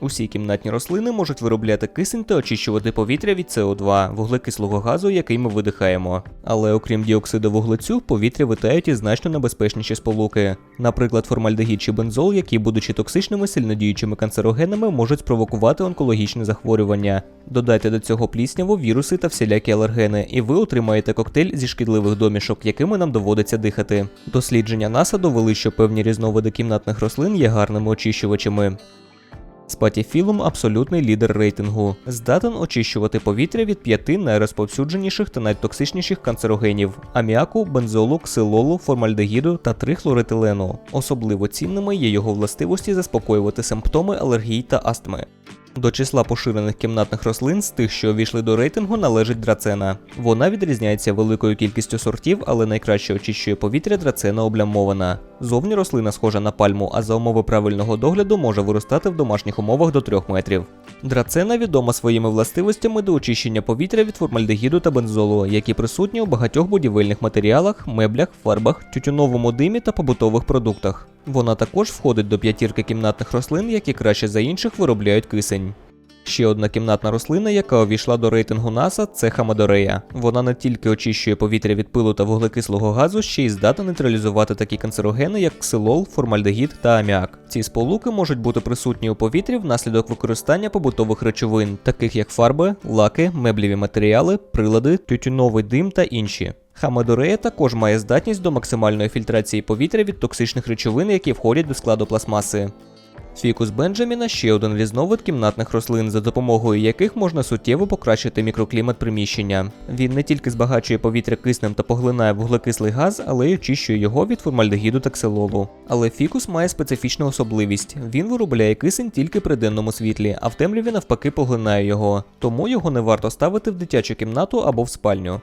Усі кімнатні рослини можуть виробляти кисень та очищувати повітря від СО2, вуглекислого газу, який ми видихаємо. Але окрім діоксиду вуглецю, в повітря витають і значно небезпечніші сполуки. Наприклад, формальдегід чи бензол, які, будучи токсичними сильнодіючими канцерогенами, можуть спровокувати онкологічне захворювання. Додайте до цього плісняву, віруси та всілякі алергени, і ви отримаєте коктейль зі шкідливих домішок, якими нам доводиться дихати. Дослідження НАСА довели, що певні різновиди кімнатних рослин є гарними очищувачами. Спатіфілум абсолютний лідер рейтингу, здатен очищувати повітря від п'яти найрозповсюдженіших та найтоксичніших канцерогенів аміаку, бензолу, ксилолу, формальдегіду та трихлоретилену. Особливо цінними є його властивості заспокоювати симптоми алергії та астми. До числа поширених кімнатних рослин з тих, що увійшли до рейтингу, належить драцена. Вона відрізняється великою кількістю сортів, але найкраще очищує повітря драцена облямована. Зовні рослина схожа на пальму, а за умови правильного догляду може виростати в домашніх умовах до 3 метрів. Драцена відома своїми властивостями до очищення повітря від формальдегіду та бензолу, які присутні у багатьох будівельних матеріалах, меблях, фарбах, тютюновому димі та побутових продуктах. Вона також входить до п'ятірки кімнатних рослин, які краще за інших виробляють кисень. Ще одна кімнатна рослина, яка увійшла до рейтингу НАСА, це хамадорея. Вона не тільки очищує повітря від пилу та вуглекислого газу, ще й здатна нейтралізувати такі канцерогени, як ксилол, формальдегід та аміак. Ці сполуки можуть бути присутні у повітрі внаслідок використання побутових речовин, таких як фарби, лаки, мебліві матеріали, прилади, тютюновий дим та інші. Хамадорея також має здатність до максимальної фільтрації повітря від токсичних речовин, які входять до складу пластмаси. Фікус Бенджаміна ще один різновид кімнатних рослин, за допомогою яких можна суттєво покращити мікроклімат приміщення. Він не тільки збагачує повітря киснем та поглинає вуглекислий газ, але й очищує його від формальдегіду та ксилолу. Але фікус має специфічну особливість: він виробляє кисень тільки при денному світлі, а в темряві навпаки поглинає його. Тому його не варто ставити в дитячу кімнату або в спальню.